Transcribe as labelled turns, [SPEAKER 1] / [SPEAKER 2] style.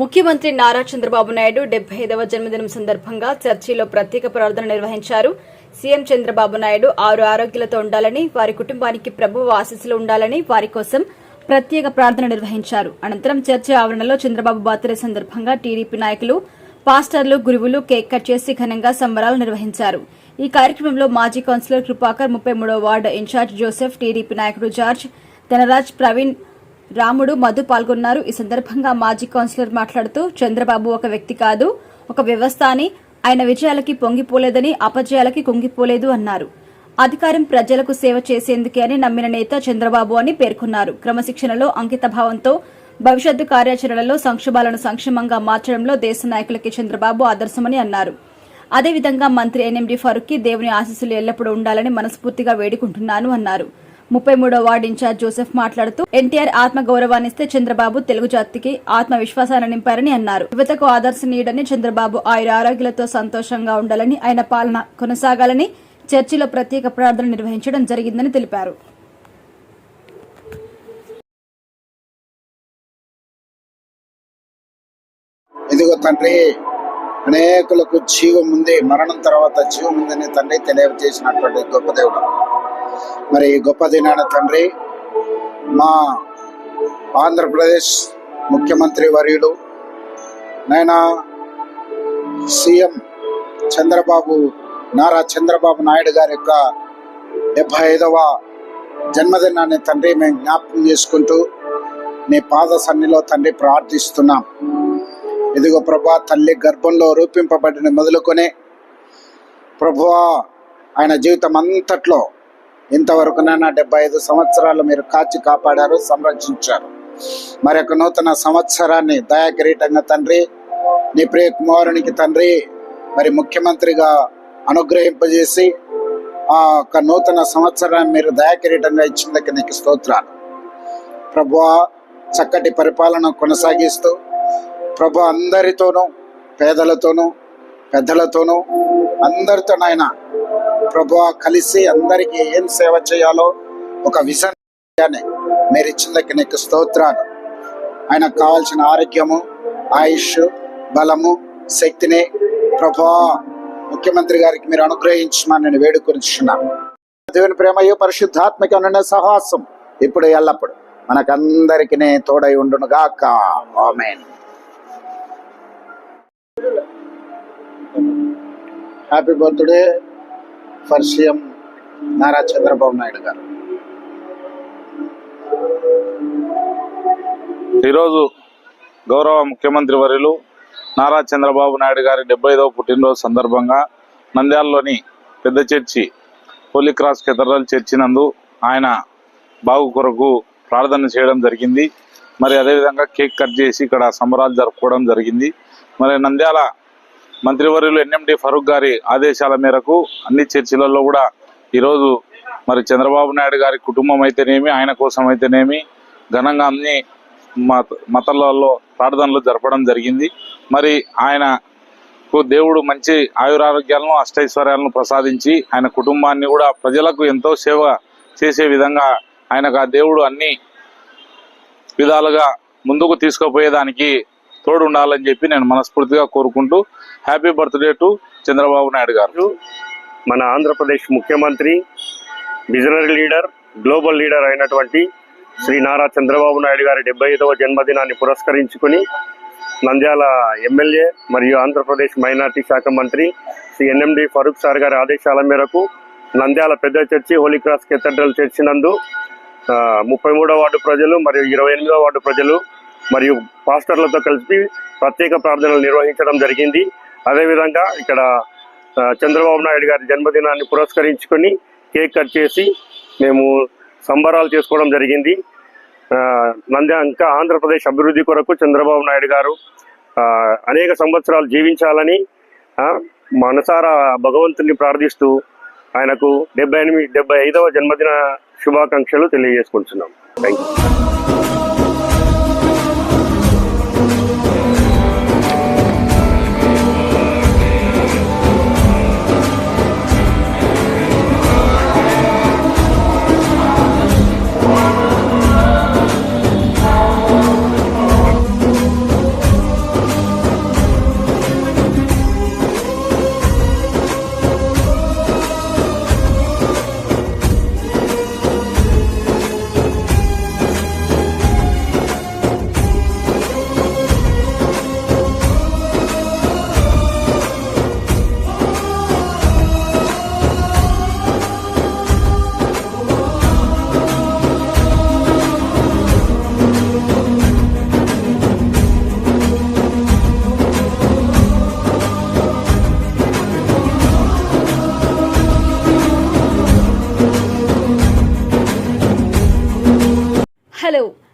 [SPEAKER 1] ముఖ్యమంత్రి నారా చంద్రబాబు నాయుడు డెబ్బై ఐదవ జన్మదినం సందర్భంగా చర్చిలో ప్రత్యేక ప్రార్థన నిర్వహించారు. సీఎం చంద్రబాబు నాయుడు ఆరు ఆరోగ్యాలతో ఉండాలని వారి కుటుంబానికి ప్రభువు ఆశీస్సులు ఉండాలని వారి కోసం ప్రత్యేక ప్రార్థన నిర్వహించారు. అనంతరం చర్చి ఆవరణలో చంద్రబాబు బర్త్డే సందర్భంగా టీడీపీ నాయకులు పాస్టర్లు గురువులు కేక్ కట్ చేసి ఘనంగా సంబరాలు నిర్వహించారు. ఈ కార్యక్రమంలో మాజీ కౌన్సిలర్ కృపాకర్ ముప్పై మూడో వార్డు ఇన్ఛార్జ్ జోసెఫ్ టీడీపీ నాయకుడు జార్జ్ ధనరాజ్ ప్రవీణ్ రాముడు మధు పాల్గొన్నారు. ఈ సందర్భంగా మాజీ కౌన్సిలర్ మాట్లాడుతూ చంద్రబాబు ఒక వ్యక్తి కాదు ఒక వ్యవస్థ అని ఆయన విజయాలకి పొంగిపోలేదని అపజయాలకి కుంగిపోలేదు అన్నారు. అధికారం ప్రజలకు సేవ చేసేందుకే అని నమ్మిన నేత చంద్రబాబు అని పేర్కొన్నారు. క్రమశిక్షణలో అంకితభావంతో భవిష్యత్తు కార్యాచరణలో సంక్షోభాలను సంక్షేమంగా మార్చడంలో దేశ నాయకులకి చంద్రబాబు ఆదర్శమని అన్నారు. అదేవిధంగా మంత్రి ఎన్ఎండి ఫరూక్కి దేవుని ఆశీస్సులు ఎల్లప్పుడూ ఉండాలని మనస్ఫూర్తిగా వేడుకుంటున్నాను అన్నారు. ముప్పై మూడో వార్డు ఇన్ఛార్జ్ జోసెఫ్ మాట్లాడుతూ ఎన్టీఆర్ ఆత్మ గౌరవాన్నిస్తే చంద్రబాబు తెలుగు జాతికి ఆత్మవిశ్వాసాన్ని నింపారని అన్నారు. యువతకు ఆదర్శనీయుడని చంద్రబాబు ఆయుర ఆరోగ్యాలతో సంతోషంగా ఉండాలని ఆయన పాలన కొనసాగాలని చర్చిలో ప్రత్యేక ప్రార్థన నిర్వహించడం జరిగిందని తెలిపారు.
[SPEAKER 2] ఇదిగో తండ్రి అనేకులకు జీవం ఉంది మరణం తర్వాత జీవం ఉందని తండ్రి తెలియజేసినటువంటి గొప్ప దేవుడు. మరి గొప్ప దినాన తండ్రి మా ఆంధ్రప్రదేశ్ ముఖ్యమంత్రి వర్యులు నైనా సీఎం చంద్రబాబు నారా చంద్రబాబు నాయుడు గారి యొక్క డెబ్భై ఐదవ జన్మదినాన్ని తండ్రి మేము జ్ఞాపకం చేసుకుంటూ నీ పాద సన్నిలో తండ్రి ప్రార్థిస్తున్నాం. ఇదిగో ప్రభా తల్లి గర్భంలో రూపింపబడిన మొదలుకొని ప్రభువా ఆయన జీవితం అంతట్లో ఇంతవరకునైనా డెబ్బై ఐదు సంవత్సరాలు మీరు కాచి కాపాడారు సంరక్షించారు. మరి ఒక నూతన సంవత్సరాన్ని దయాకిరీటంగా తండ్రి నీ ప్రియ కుమారునికి తండ్రి మరి ముఖ్యమంత్రిగా అనుగ్రహింపజేసి ఆ యొక్క నూతన సంవత్సరాన్ని మీరు దయాకిరీటంగా ఇచ్చినందుకు నీకు స్తోత్రాలు. ప్రభు చక్కటి పరిపాలన కొనసాగిస్తూ ప్రభు అందరితోనూ పేదలతోనూ పెద్దలతోనూ అందరితో నాయన ప్రభు కలిసి అందరికీ ఏం సేవ చేయాలో ఒక విజన్ మీరు ఇచ్చిందకి నీకు స్తోత్రాలు. ఆయనకు కావాల్సిన ఆరోగ్యము ఆయుష్ బలము శక్తిని ప్రభా ముఖ్యమంత్రి గారికి మీరు అనుగ్రహించమని నేను వేడుకొనిచున్నాను దేవుని ప్రేమయు పరిశుద్ధాత్మక సాహసం ఇప్పుడు ఎల్లప్పుడు మనకందరికి తోడై ఉండును గాక. Amen. Happy birthday. For CM Nara Chandrababu Naidu గారు.
[SPEAKER 3] ఈరోజు గౌరవ ముఖ్యమంత్రి వర్యులు నారా చంద్రబాబు నాయుడు గారి డెబ్బై ఐదవ పుట్టినరోజు సందర్భంగా నంద్యాలలోని పెద్ద church holy cross cathedral church నందు ఆయన బాగు కొరకు ప్రార్థన చేయడం జరిగింది. మరి అదేవిధంగా కేక్ కట్ చేసి ఇక్కడ సంబరాలు జరుపుకోవడం జరిగింది. మరి నంద్యాల మంత్రివర్యులు ఎన్ఎండి ఫరూక్ గారి ఆదేశాల మేరకు అన్ని చర్చిలలో కూడా ఈరోజు మరి చంద్రబాబు నాయుడు గారి కుటుంబం అయితేనేమి ఆయన కోసం అయితేనేమి ఘనంగా అన్ని మత మతాలలో ప్రార్థనలు జరపడం జరిగింది. మరి ఆయనకు దేవుడు మంచి ఆయురారోగ్యాలను అష్టైశ్వర్యాలను ప్రసాదించి ఆయన కుటుంబాన్ని కూడా ప్రజలకు ఎంతో సేవ చేసే విధంగా ఆయనకు ఆ దేవుడు అన్ని విధాలుగా ముందుకు తీసుకుపోయేదానికి తోడు ఉండాలని చెప్పి నేను మనస్ఫూర్తిగా కోరుకుంటూ happy birthday to Chandrababu Naidu గారు.
[SPEAKER 4] మన ఆంధ్రప్రదేశ్ ముఖ్యమంత్రి విజనరీ లీడర్ గ్లోబల్ లీడర్ అయినటువంటి శ్రీ నారా చంద్రబాబు నాయుడు గారి డెబ్బై ఐదవ జన్మదినాన్ని పురస్కరించుకుని నంద్యాల ఎమ్మెల్యే మరియు ఆంధ్రప్రదేశ్ మైనార్టీ శాఖ మంత్రి శ్రీ ఎన్ఎండి ఫరూక్ సార్ గారి ఆదేశాల మేరకు నంద్యాల పెద్ద church holy cross cathedral church నందు ముప్పై మూడో వార్డు ప్రజలు మరియు ఇరవై ఎనిమిదో వార్డు ప్రజలు మరియు పాస్టర్లతో కలిసి ప్రత్యేక ప్రార్థనలు నిర్వహించడం జరిగింది. అదేవిధంగా ఇక్కడ చంద్రబాబు నాయుడు గారి జన్మదినాన్ని పురస్కరించుకొని కేక్ కట్ చేసి మేము సంబరాలు చేసుకోవడం జరిగింది. ఆ, నంద్యా ఇంకా ఆంధ్రప్రదేశ్ అభివృద్ధి కొరకు చంద్రబాబు నాయుడు గారు అనేక సంవత్సరాలు జీవించాలని మనసారా భగవంతుని ప్రార్థిస్తూ ఆయనకు డెబ్బై ఎనిమిది డెబ్బై ఐదవ జన్మదిన శుభాకాంక్షలు తెలియజేసుకుంటున్నాం. Thank you Thank you.